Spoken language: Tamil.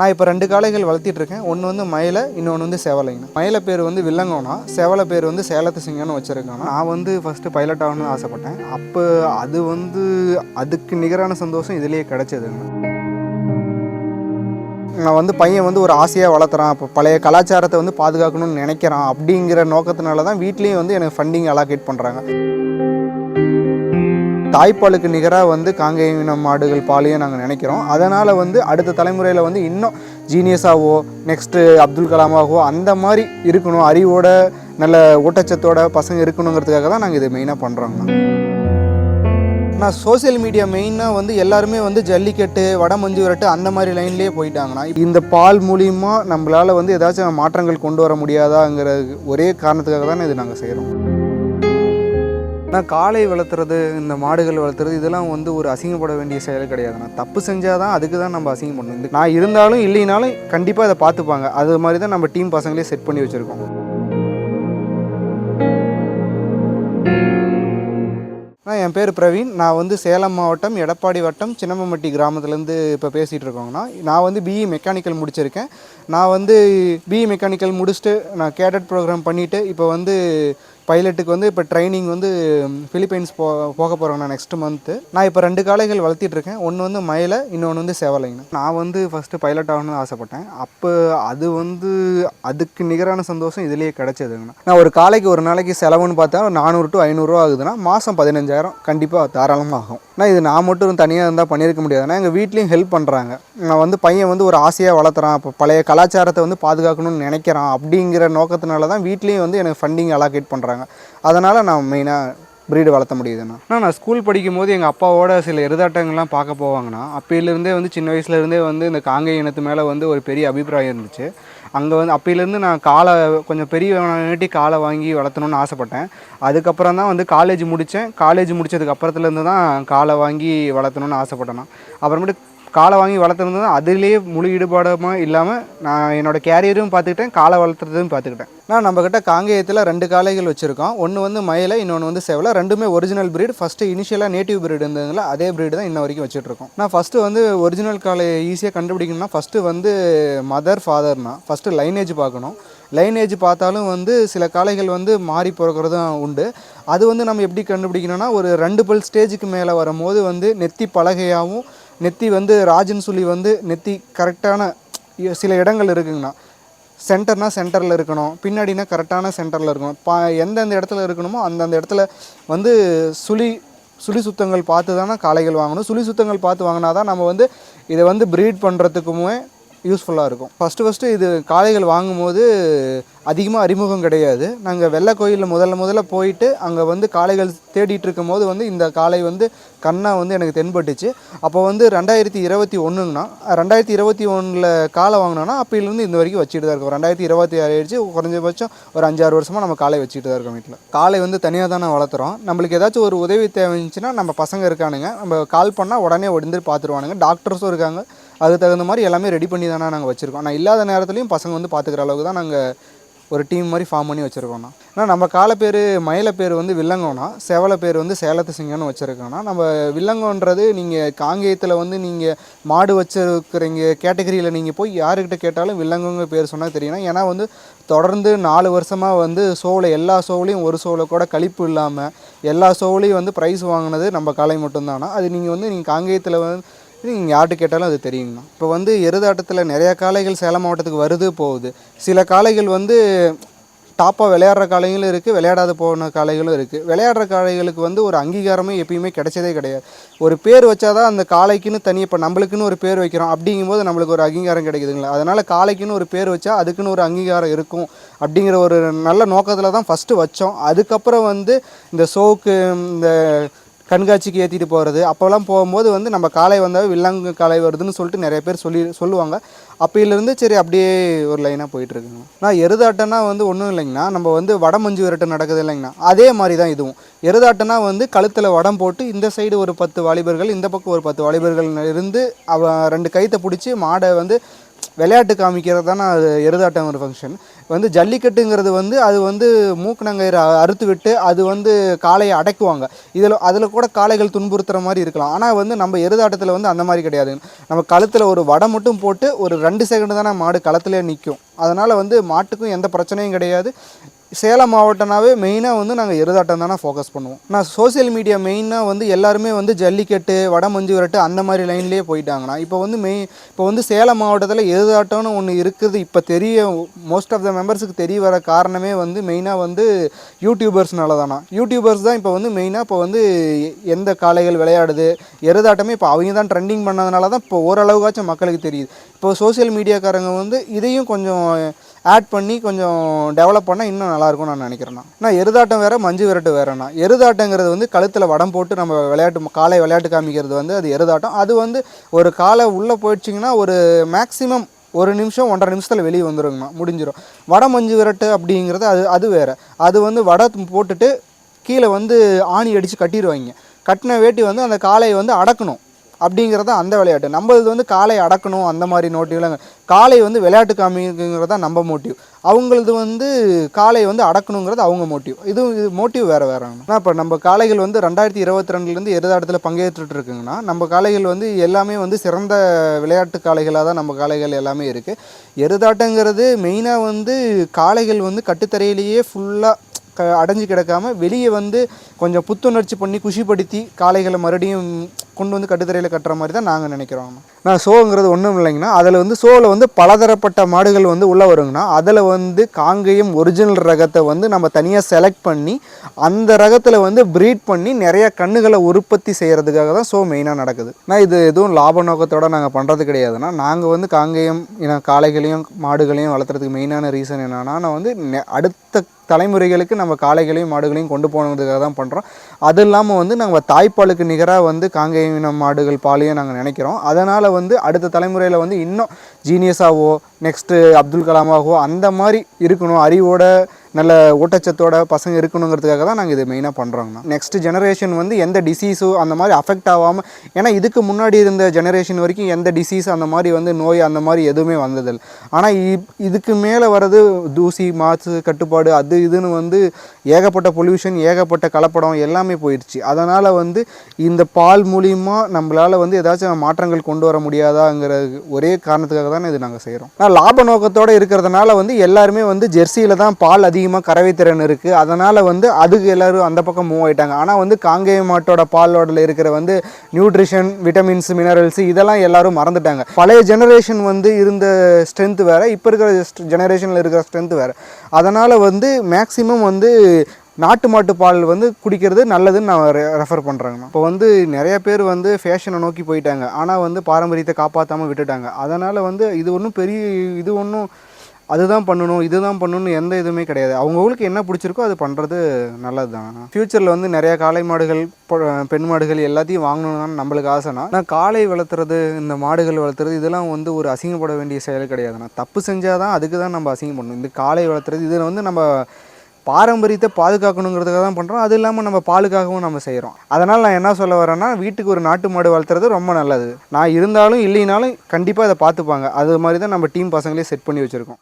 நான் இப்போ ரெண்டு காளைகள் வளர்த்திட்டு இருக்கேன். ஒன்று வந்து மயிலை இன்னொன்று வந்து சேவலைங்கண்ணா மயிலை பேர் வந்து வில்லங்கோனா சேவலை பேர் வந்து சேலத்து சிங்கம்னு வச்சுருக்கேன் நான் வந்து ஃபஸ்ட்டு பைலட் ஆகணும்னு ஆசைப்பட்டேன். அப்போ அது வந்து அதுக்கு நிகரான சந்தோஷம் இதுலேயே கிடச்சிதுங்க. நான் வந்து பையன் வந்து ஒரு ஆசையாக வளர்த்துறான். இப்போ பழைய கலாச்சாரத்தை வந்து பாதுகாக்கணும்னு நினைக்கிறான். அப்படிங்கிற நோக்கத்தினால தான் வீட்லேயும் வந்து எனக்கு ஃபண்டிங் அலாகேட் பண்ணுறாங்க தாய்ப்பாலுக்கு நிகராக வந்து காங்கேய மாடுகள் பாலையும் நாங்கள் நினைக்கிறோம். அதனால் வந்து அடுத்த தலைமுறையில் வந்து இன்னும் ஜீனியஸாகவோ நெக்ஸ்ட்டு அப்துல் கலாமாவோ அந்த மாதிரி இருக்கணும். அறிவோட நல்ல ஊட்டச்சத்தோட பசங்க இருக்கணுங்கிறதுக்காக தான் நாங்கள் இதை மெயினாக பண்ணுறோங்கண்ணா நான் சோஷியல் மீடியா மெயினாக வந்து எல்லாருமே வந்து ஜல்லிக்கட்டு வட மஞ்சு விரட்டு அந்த மாதிரி லைன்லேயே போயிட்டாங்கண்ணா. இந்த பால் மூலியமாக நம்மளால் வந்து ஏதாச்சும் மாற்றங்கள் கொண்டு வர முடியாதாங்கிற ஒரே காரணத்துக்காக தானே இது நாங்கள் செய்கிறோம் நான் காளை வளர்த்துறது இந்த மாடுகள் வளர்த்துறது இதெல்லாம் வந்து ஒரு அசிங்கப்பட வேண்டிய செயல் கிடையாதுண்ணா தப்பு செஞ்சால் தான் அதுக்கு தான் நம்ம அசிங்கம் பண்ணணும். இந்த- நான் இருந்தாலும் இல்லைனாலும் கண்டிப்பாக அதை பார்த்துப்பாங்க. அது மாதிரி தான் நம்ம டீம் பசங்களே செட் பண்ணி வச்சுருக்கோம். நான் என் பேர் பிரவீன். நான் வந்து சேலம் மாவட்டம் எடப்பாடி வட்டம் சின்னமம்பட்டி கிராமத்துலேருந்து இப்போ பேசிகிட்டு இருக்கோங்கண்ணா நான் வந்து பிஇ மெக்கானிக்கல் முடிச்சிருக்கேன். நான் வந்து பிஇ மெக்கானிக்கல் முடிச்சுட்டு நான் கேடட் ப்ரோக்ராம் பண்ணிவிட்டு இப்போ வந்து பைலட்டுக்கு வந்து இப்போ ட்ரைனிங் வந்து ஃபிலிப்பைன்ஸ் போ போக போகிறேங்கண்ணா நெக்ஸ்ட் மந்த்து நான் இப்போ ரெண்டு காளைகள் வளர்த்திட்டு இருக்கேன். ஒன்று வந்து மயில இன்னொன்று வந்து சேவலைங்கண்ணா நான் வந்து ஃபஸ்ட்டு பைலட் ஆகணும்னு ஆசைப்பட்டேன். அப்போ அது வந்து அதுக்கு நிகரான சந்தோஷம் இதுலேயே கிடச்சதுங்கண்ணா நான் ஒரு காளைக்கு ஒரு நாளைக்கு செலவுன்னு பார்த்தா நானூறு டு ஐநூறுரூவா ஆகுதுன்னா மாதம் பதினஞ்சாயிரம் கண்டிப்பாக தாராளமாக ஆகும். ஆனால் இது நான் மட்டும் தனியாக இருந்தால் பண்ணியிருக்க முடியாதுன்னா எங்கள் வீட்லேயும் ஹெல்ப் பண்ணுறாங்க நான் வந்து பையன் வந்து ஒரு ஆசையாக வளர்த்துறான். இப்போ பழைய கலாச்சாரத்தை வந்து பாதுகாக்கணும்னு நினைக்கிறான் அப்படிங்கிற நோக்கத்தினால தான் வீட்லேயும் வந்து எனக்கு ஃபண்டிங் அலாகேட் பண்ணுறாங்க அதனால் நான் மெயினாக ப்ரீடு வளர்த்த முடியுதுண்ணா. அண்ணா, நான் ஸ்கூல் படிக்கும் போது எங்கள் அப்பாவோட சில எருதாட்டங்கள்லாம் பார்க்க போவாங்கண்ணா. அப்போயிலேருந்தே வந்து சின்ன வயசுலேருந்தே வந்து இந்த காங்கேய இனத்து மேலே வந்து ஒரு பெரிய அபிப்பிராயம் இருந்துச்சு. அங்கே வந்து அப்போயிலேருந்து நான் காலை கொஞ்சம் பெரிய நீட்டி காலை வாங்கி வளர்த்தணும்னு ஆசைப்பட்டேன். அதுக்கப்புறம் தான் வந்து காலேஜ் முடித்தேன் காலேஜ் முடித்ததுக்கு அப்புறத்துலேருந்து தான் காலை வாங்கி வளர்த்தணும்னு ஆசைப்பட்டேண்ணா. அப்புறமேட்டு காலை வாங்கி வளர்த்துறது அதுலேயே முழு ஈடுபாடமாக இல்லாமல் நான் என்னோட கேரியரும் பார்த்துக்கிட்டேன் காலை வளர்த்துறதும் பார்த்துக்கிட்டேன். நான் நம்மக்கிட்ட காங்கேயத்தில் ரெண்டு காளைகள் வச்சுருக்கோம். ஒன்று வந்து மயிலை இன்னொன்று வந்து செவலை. ரெண்டுமே ஒரிஜினல் ப்ரீட் ஃபஸ்ட்டு இனிஷியலாக நேட்டிவ் ப்ரீட் இருந்ததுல அதே ப்ரீடு தான் இன்ன வரைக்கும் வச்சுட்ருக்கோம். நான் ஃபஸ்ட்டு வந்து ஒரிஜினல் காளையை ஈஸியாக கண்டுபிடிக்கணும்னா ஃபஸ்ட்டு வந்து மதர் ஃபாதர்னா ஃபஸ்ட்டு லைனேஜ் பார்க்கணும். லைனேஜ் பார்த்தாலும் வந்து சில காளைகள் வந்து மாறி பிறக்கிறதும் உண்டு. அது வந்து நம்ம எப்படி கண்டுபிடிக்கணும்னா ஒரு ரெண்டு பல் ஸ்டேஜுக்கு மேலே வரும்போது வந்து நெத்தி பலகையாகவும் நெத்தி வந்து ராஜன் சொல்லி வந்து நெத்தி கரெக்டான சில இடங்கள் இருக்குங்கண்ணா. சென்டர்னால் சென்டரில் இருக்கணும். பின்னாடினா கரெக்டான சென்டரில் இருக்கணும். பா எந்தெந்த இடத்துல இருக்கணுமோ அந்தந்த இடத்துல வந்து சுழி சுழி சுத்தங்கள் பார்த்து தானே காளைகள் வாங்கணும். சுழி சுத்தங்கள் பார்த்து வாங்கினா தான் நம்ம வந்து இதை வந்து ப்ரீட் பண்ணுறதுக்குமே யூஸ்ஃபுல்லாக இருக்கும். ஃபஸ்ட்டு ஃபஸ்ட்டு இது காளைகள் வாங்கும்போது அதிகமாக அறிமுகம் கிடையாது. நாங்கள் வெள்ளை கோயிலில் முதல்ல முதல்ல போயிட்டு அங்கே வந்து காளைகள் தேடிட்டு இருக்கும்போது வந்து இந்த காளை வந்து கண்ணாக வந்து எனக்கு தென்பட்டுச்சு. அப்போ வந்து ரெண்டாயிரத்தி இருபத்தி ஒன்றுங்கண்ணா ரெண்டாயிரத்தி இருபத்தி ஒன்றில் காலை வாங்கினோன்னா அப்போலேருந்து இந்த வரைக்கும் வச்சுட்டு தான் இருக்கோம். ரெண்டாயிரத்தி இருபத்தி ஆறு ஆயிடுச்சு. குறைஞ்சபட்சம் ஒரு அஞ்சாறு வருஷமாக நம்ம காளை வச்சுட்டு தான் இருக்கோம் வீட்டில் காளை வந்து தனியாக தான் நான் வளர்த்துறோம். நம்மளுக்கு ஏதாச்சும் ஒரு உதவி தேவைச்சுன்னா நம்ம பசங்க இருக்கானுங்க. நம்ம கால் பண்ணால் உடனே ஒடிந்து பார்த்துருவானுங்க டாக்டர்ஸும் இருக்காங்க. அதுக்கு தகுந்த மாதிரி எல்லாமே ரெடி பண்ணி தானே நாங்கள் வச்சுருக்கோம். நான் இல்லாத நேரத்துலையும் பசங்க வந்து பார்த்துக்கிற அளவுக்கு தான் நாங்கள் ஒரு டீம் மாதிரி ஃபார்ம் பண்ணி வச்சுருக்கோண்ணா ஆனால் நம்ம காலை பேர் மயில பேர் வந்து வில்லங்கோனா செவலை பேர் வந்து சேலத்து சிங்கம்னு வச்சுருக்கோண்ணா நம்ம வில்லங்கோன்றது நீங்கள் காங்கேயத்தில் வந்து நீங்கள் மாடு வச்சுருக்கிறீங்க கேட்டகரியில் நீங்கள் போய் யாருக்கிட்ட கேட்டாலும் வில்லங்கோங்க பேர் சொன்னால் தெரியணும் ஏன்னா வந்து தொடர்ந்து நாலு வருஷமாக வந்து ஷோவில் எல்லா ஷோவிலையும் ஒரு ஷோவில் கூட கழிப்பு இல்லாமல் எல்லா ஷோவிலையும் வந்து ப்ரைஸ் வாங்கினது நம்ம காலை மட்டும்தானா? அது நீங்கள் வந்து நீங்கள் காங்கேயத்தில் வந்து நீங்கள் யார்கிட்ட கேட்டாலும் அது தெரியுங்கண்ணா. இப்போ வந்து எருதாட்டத்தில் நிறையா காளைகள் சேலம் மாவட்டத்துக்கு வருது போகுது. சில காளைகள் வந்து டாப்பாக விளையாடுற காளைகளும் இருக்குது விளையாடாத போன காளைகளும் இருக்குது விளையாடுற காளைகளுக்கு வந்து ஒரு அங்கீகாரமே எப்பயுமே கிடைச்சதே கிடையாது. ஒரு பேர் வச்சாதான் அந்த காளைக்குன்னு தனி இப்போ நம்மளுக்குன்னு ஒரு பேர் வைக்கிறோம் அப்படிங்கும்போது நம்மளுக்கு ஒரு அங்கீகாரம் கிடைக்குதுங்களா? அதனால் காளைக்குன்னு ஒரு பேர் வச்சா அதுக்குன்னு ஒரு அங்கீகாரம் இருக்கும் அப்படிங்கிற ஒரு நல்ல நோக்கத்தில் தான் ஃபஸ்ட்டு வச்சோம். அதுக்கப்புறம் வந்து இந்த சோக்கு இந்த கண்காட்சிக்கு ஏற்றிட்டு போகிறது அப்போல்லாம் போகும்போது வந்து நம்ம காளை வந்தால் வில்லங்கு காலை வருதுன்னு சொல்லிட்டு நிறைய பேர் சொல்லி சொல்லுவாங்க. அப்பையிலேருந்து சரி அப்படியே ஒரு லைனாக போயிட்டுருக்குங்க. நான் எருதாட்டம்னா வந்து ஒன்றும் இல்லைங்கண்ணா. நம்ம வந்து வடமஞ்சு விரட்டு நடக்குது இல்லைங்கண்ணா. அதே மாதிரி தான் இதுவும். எருதாட்டம்னா வந்து கழுத்தில் வடம் போட்டு இந்த சைடு ஒரு பத்து வாலிபர்கள் இந்த பக்கம் ஒரு பத்து வாலிபர்கள் இருந்து அவ ரெண்டு கைத்தை பிடிச்சி மாடை வந்து விளையாட்டு காமிக்கிறது தானே அது எருதாட்டம் ஒரு ஃபங்க்ஷன் வந்து ஜல்லிக்கட்டுங்கிறது வந்து அது வந்து மூக்கணங்கயிறு அறுத்து விட்டு அது வந்து காளையை அடைக்குவாங்க. இதில் அதில் கூட காளைகள் துன்புறுத்துகிற மாதிரி இருக்கலாம். ஆனால் வந்து நம்ம எருதாட்டத்தில் வந்து அந்த மாதிரி கிடையாது. நம்ம கழுத்தில் ஒரு வடை மட்டும் போட்டு ஒரு ரெண்டு செகண்ட் தானே மாடு களத்திலே நிற்கும் அதனால் வந்து மாட்டுக்கும் எந்த பிரச்சனையும் கிடையாது. சேலம் மாவட்டம்னாவே மெயினாக வந்து நாங்கள் எருதாட்டம் தானே ஃபோக்கஸ் பண்ணுவோம். நான் சோஷியல் மீடியா மெயினாக வந்து எல்லாருமே வந்து ஜல்லிக்கட்டு வடமஞ்சு விரட்டு அந்த மாதிரி லைன்லேயே போயிட்டாங்கன்னா இப்போ வந்து மெய் இப்போ வந்து சேலம் மாவட்டத்தில் எருதாட்டம்னு ஒன்று இருக்குது. இப்போ தெரிய மோஸ்ட் ஆஃப் த மெம்பர்ஸுக்கு தெரிய வர காரணமே வந்து மெயினாக வந்து யூடியூபர்ஸ்னால தானா யூடியூபர்ஸ் தான் இப்போ வந்து மெயினாக இப்போ வந்து எந்த காளைகள் விளையாடுது எருதாட்டமே இப்போ அவங்க தான் ட்ரெண்டிங் பண்ணதுனால தான் இப்போ ஓரளவுக்காச்சும் மக்களுக்கு தெரியுது. இப்போ சோஷியல் மீடியாக்காரங்க வந்து இதையும் கொஞ்சம் ஆட் பண்ணி கொஞ்சம் டெவலப் பண்ணால் இன்னும் நல்லாயிருக்கும்னு நான் நினைக்கிறேண்ணா நான் எருதாட்டம் வேறு மஞ்சு விரட்டு வேறேண்ணா. எருதாட்டங்கிறது வந்து கழுத்தில் வடம் போட்டு நம்ம விளையாட்டு காலை விளையாட்டு காமிக்கிறது வந்து அது எருதாட்டம். அது வந்து ஒரு காலை உள்ளே போயிடுச்சிங்கன்னா ஒரு மேக்ஸிமம் ஒரு நிமிஷம் ஒன்றரை நிமிஷத்தில் வெளியே வந்துருங்கண்ணா. முடிஞ்சிடும் வட மஞ்சு விரட்டு அப்படிங்கிறது அது அது வேறு. அது வந்து வடை போட்டுட்டு கீழே வந்து ஆணி அடித்து கட்டிடுவாங்க. கட்டின வேட்டி வந்து அந்த காளையை வந்து அடக்கணும். அப்படிங்கிறது அந்த விளையாட்டு. நம்ம இது வந்து காலை அடக்கணும் அந்த மாதிரி நோட்டிவ்லாம் காளை வந்து விளையாட்டு காமிங்கிறது தான் நம்ம மோட்டிவ் அவங்களது வந்து காலை வந்து அடக்கணுங்கிறது அவங்க மோட்டிவ் இது இது மோட்டிவ் வேறு வேறாங்கண்ணா இப்போ நம்ம காளைகள் வந்து ரெண்டாயிரத்தி இருபத்தி ரெண்டுலேருந்து எருதாட்டத்தில் பங்கேற்றுட்டு இருக்குங்கன்னா நம்ம காளைகள் வந்து எல்லாமே வந்து சிறந்த விளையாட்டு காளைகளாக தான் நம்ம காளைகள் எல்லாமே இருக்குது எருதாட்டங்கிறது மெயினாக வந்து காளைகள் வந்து கட்டுத்தரையிலேயே ஃபுல்லாக க அடைஞ்சு கிடக்காம வெளியே வந்து கொஞ்சம் புத்துணர்ச்சி பண்ணி குஷிப்படுத்தி காளைகளை மறுபடியும் கொண்டு வந்து கட்டுத்தரையில் கட்டுற மாதிரி தான் நாங்கள் நினைக்கிறோம். நான் ஷோங்கிறது ஒன்றும் இல்லைங்கண்ணா அதில் வந்து ஷோவில் வந்து பலதரப்பட்ட மாடுகள் வந்து உள்ளே வருங்கண்ணா அதில் வந்து காங்கேயம் ஒரிஜினல் ரகத்தை வந்து நம்ம தனியாக செலக்ட் பண்ணி அந்த ரகத்தில் வந்து ப்ரீட் பண்ணி நிறைய கண்ணுகளை உற்பத்தி செய்கிறதுக்காக தான் ஷோ மெயினாக நடக்குது. நான் இது எதுவும் லாப நோக்கத்தோடு நாங்கள் பண்ணுறது கிடையாதுன்னா நாங்கள் வந்து காங்கேயம் இன காளைகளையும் மாடுகளையும் வளர்த்துறதுக்கு மெயினான ரீசன் என்னென்னா நான் வந்து நெ- அடுத்த தலைமுறைகளுக்கு நம்ம காளைகளையும் மாடுகளையும் கொண்டு போனதுக்காக தான் பண்ணுறோம் அது இல்லாமல் வந்து நம்ம தாய்ப்பாலுக்கு நிகராக வந்து காங்கேயின மாடுகள் பாலையும் நாங்கள் நினைக்கிறோம். அதனால் வந்து அடுத்த தலைமுறையில் வந்து இன்னும் ஜீனியஸாகவோ நெக்ஸ்ட்டு அப்துல் கலாமாகவோ அந்த மாதிரி இருக்கணும். அறிவோட நல்ல ஊட்டச்சத்தோட பசங்க இருக்கணுங்கிறதுக்காக தான் நாங்கள் இது மெயினாக பண்ணுறோங்கண்ணா நெக்ஸ்ட் ஜெனரேஷன் வந்து எந்த டிசீஸோ அந்த மாதிரி அஃபெக்ட் ஆகாமல் ஏன்னா இதுக்கு முன்னாடி இருந்த ஜெனரேஷன் வரைக்கும் எந்த டிசீஸ் அந்த மாதிரி வந்து நோய் அந்த மாதிரி எதுவுமே வந்ததில்லை. ஆனால் இதுக்கு மேலே வர்றது தூசி மாசு கட்டுப்பாடு அது இதுன்னு வந்து ஏகப்பட்ட பொல்யூஷன் ஏகப்பட்ட கலப்படம் எல்லாமே போயிடுச்சு. அதனால் வந்து இந்த பால் மூலியமா நம்மளால் வந்து ஏதாச்சும் மாற்றங்கள் கொண்டு வர முடியாதாங்கிற ஒரே காரணத்துக்காக தானே இது நாங்கள் செய்கிறோம் ஆனால் லாப நோக்கத்தோடு இருக்கிறதுனால வந்து எல்லாருமே வந்து ஜெர்சியில் தான் பால் அதிகமாக கறவை திறன் இருக்குது அதனால் வந்து அதுக்கு எல்லோரும் அந்த பக்கம் மூவ் ஆகிட்டாங்க ஆனால் வந்து காங்கேய மாட்டோட பாலோட இருக்கிற வந்து நியூட்ரிஷன் விட்டமின்ஸ் மினரல்ஸ் இதெல்லாம் எல்லோரும் மறந்துட்டாங்க. பழைய ஜெனரேஷன் வந்து இருந்த ஸ்ட்ரென்த் வேறு இப்போ இருக்கிற ஜெனரேஷனில் இருக்கிற ஸ்ட்ரென்த் வேறு. அதனால் வந்து மேக்ஸிமம் வந்து நாட்டு மாட்டு பால் வந்து குடிக்கிறது நல்லதுன்னு நான் ரெஃபர் பண்ணுறேங்கண்ணா இப்போ வந்து நிறைய பேர் வந்து ஃபேஷனை நோக்கி போயிட்டாங்க. ஆனால் வந்து பாரம்பரியத்தை காப்பாற்றாமல் விட்டுட்டாங்க. அதனால் வந்து இது ஒன்றும் பெரிய இது ஒன்றும் அதுதான் பண்ணணும் இதுதான் பண்ணணும்னு எந்த இதுவுமே கிடையாது. அவங்கவுங்களுக்கு என்ன பிடிச்சிருக்கோ அது பண்ணுறது நல்லது தான் ஃப்யூச்சரில் வந்து நிறைய காளை மாடுகள் பெண் மாடுகள் எல்லாத்தையும் வாங்கணும்னு நம்மளுக்கு ஆசைனா நான் காளை வளர்த்துறது இந்த மாடுகள் வளர்த்துறது இதெல்லாம் வந்து ஒரு அசிங்கப்பட வேண்டிய செயல் கிடையாதுண்ணா. தப்பு செஞ்சால் தான் அதுக்கு தான் நம்ம அசிங்கம் பண்ணணும். இந்த காளை வளர்த்துறது இதில் வந்து நம்ம பாரம்பரியத்தை பாதுகாக்கணுங்கிறதுக்காக தான் பண்ணுறோம் அது இல்லாமல் நம்ம பாலுக்காகவும் நம்ம செய்கிறோம் அதனால் நான் என்ன சொல்ல வரேன்னா வீட்டுக்கு ஒரு நாட்டு மாடு வளர்த்துறது ரொம்ப நல்லது. நான் இருந்தாலும் இல்லைனாலும் கண்டிப்பாக அதை பார்த்துப்பாங்க. அது மாதிரி தான் நம்ம டீம் பசங்களே செட் பண்ணி வச்சுருக்கோம்.